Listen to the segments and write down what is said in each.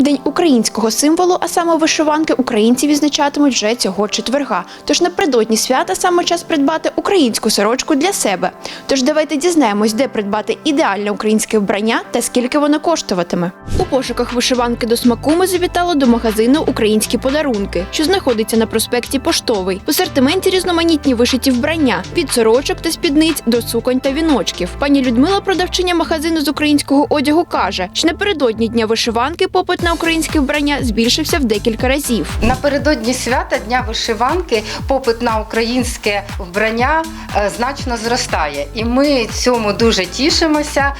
День українського символу, а саме вишиванки, українці відзначатимуть вже цього четверга. Тож напередодні свята саме час придбати українську сорочку для себе. Тож давайте дізнаємось, де придбати ідеальне українське вбрання та скільки воно коштуватиме. У пошуках вишиванки до смаку ми завітали до магазину Українські подарунки, що знаходиться на проспекті Поштовий. В асортименті різноманітні вишиті вбрання від сорочок та спідниць до суконь та віночків. Пані Людмила, продавчиня магазину з українського одягу, каже, що напередодні дня вишиванки попит на українське вбрання збільшився в декілька разів. Напередодні свята Дня вишиванки попит на українське вбрання е, значно зростає, і ми цьому дуже тішимося.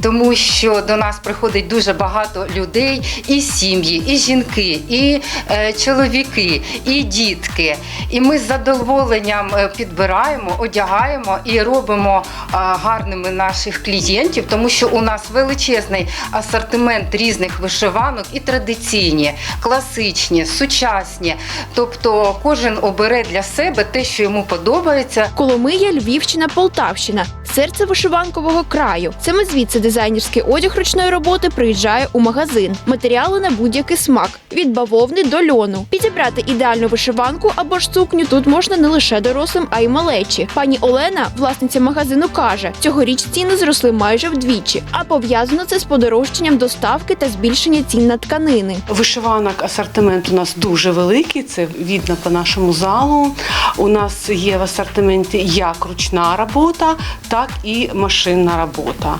Тому що до нас приходить дуже багато людей, і сім'ї, і жінки, і е, чоловіки, і дітки. І ми з задоволенням е, підбираємо, одягаємо і робимо е, гарними наших клієнтів, тому що у нас величезний асортимент різних вишиванок і традиційні, класичні, сучасні. Тобто кожен обере для себе те, що йому подобається. Коломия, Львівщина, Полтавщина серце вишиванкового краю. Саме звідси дизайнерський одяг ручної роботи приїжджає у магазин. Матеріали на будь-який смак від бавовни до льону. Підібрати ідеальну вишиванку або ж сукню тут можна не лише дорослим, а й малечі. Пані Олена, власниця магазину, каже, цьогоріч ціни зросли майже вдвічі, а пов'язано це з подорожчанням доставки та збільшення цін на тканини. Вишиванок асортимент у нас дуже великий, це видно по нашому залу. У нас є в асортименті як ручна робота, так і машинна робота.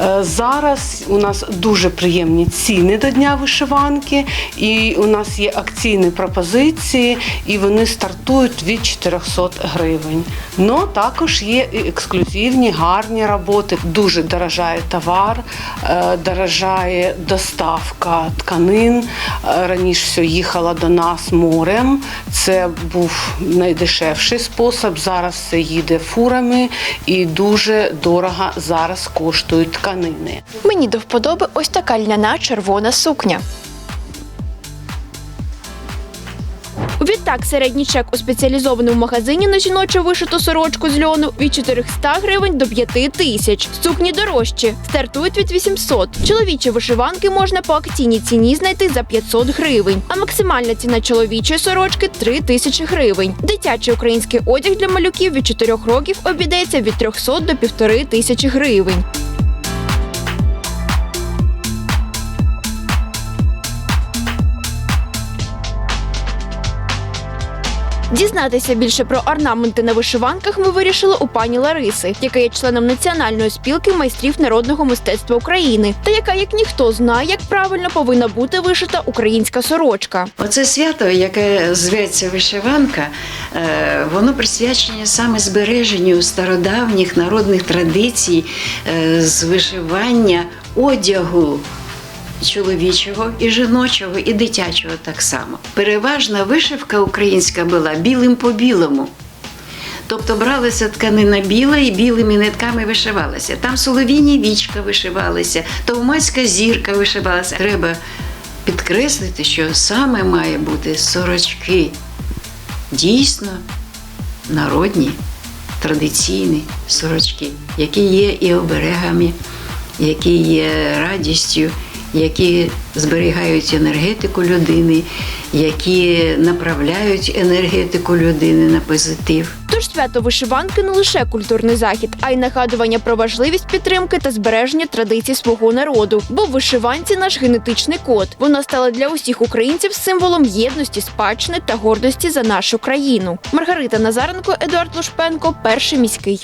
Е, Зараз у нас дуже приємні ціни до Дня вишиванки, і у нас є акційні пропозиції, і вони стартують від 400 гривень. Но також є і ексклюзивні, гарні роботи. Дуже дорожає товар, е, дорожає доставка тканин. Е, Раніше все їхало до нас морем. Це був найдешевший спосіб. Зараз все їде фурами і дуже дорого зараз коштують тканини. Мені до вподоби ось така льняна червона сукня. Відтак, середній чек у спеціалізованому магазині на жіночу вишиту сорочку з льону від 400 гривень до 5 тисяч. Сукні дорожчі, стартують від 800. Чоловічі вишиванки можна по акційній ціні знайти за 500 гривень, а максимальна ціна чоловічої сорочки 3 тисячі гривень. Дитячий український одяг для малюків від 4 років обійдеться від 300 до 1,5 тисячі гривень. Дізнатися більше про орнаменти на вишиванках ми вирішили у пані Лариси, яка є членом Національної спілки майстрів народного мистецтва України, та яка, як ніхто, знає, як правильно повинна бути вишита українська сорочка. Оце свято, яке зветься вишиванка, е, воно присвячене саме збереженню стародавніх народних традицій е, з вишивання одягу. Чоловічого і жіночого, і дитячого так само. Переважна вишивка українська була білим по білому. Тобто бралася тканина біла і білими нитками вишивалася. Там солов'їні вічка вишивалися, товмацька зірка вишивалася. Треба підкреслити, що саме має бути сорочки дійсно народні, традиційні сорочки, які є і оберегами, які є радістю, які зберігають енергетику людини, які направляють енергетику людини на позитив. Тож свято вишиванки не лише культурний захід, а й нагадування про важливість підтримки та збереження традицій свого народу. Бо вишиванці наш генетичний код. Вона стала для усіх українців символом єдності, спадщини та гордості за нашу країну. Маргарита Назаренко, Едуард Лушпенко, перший міський.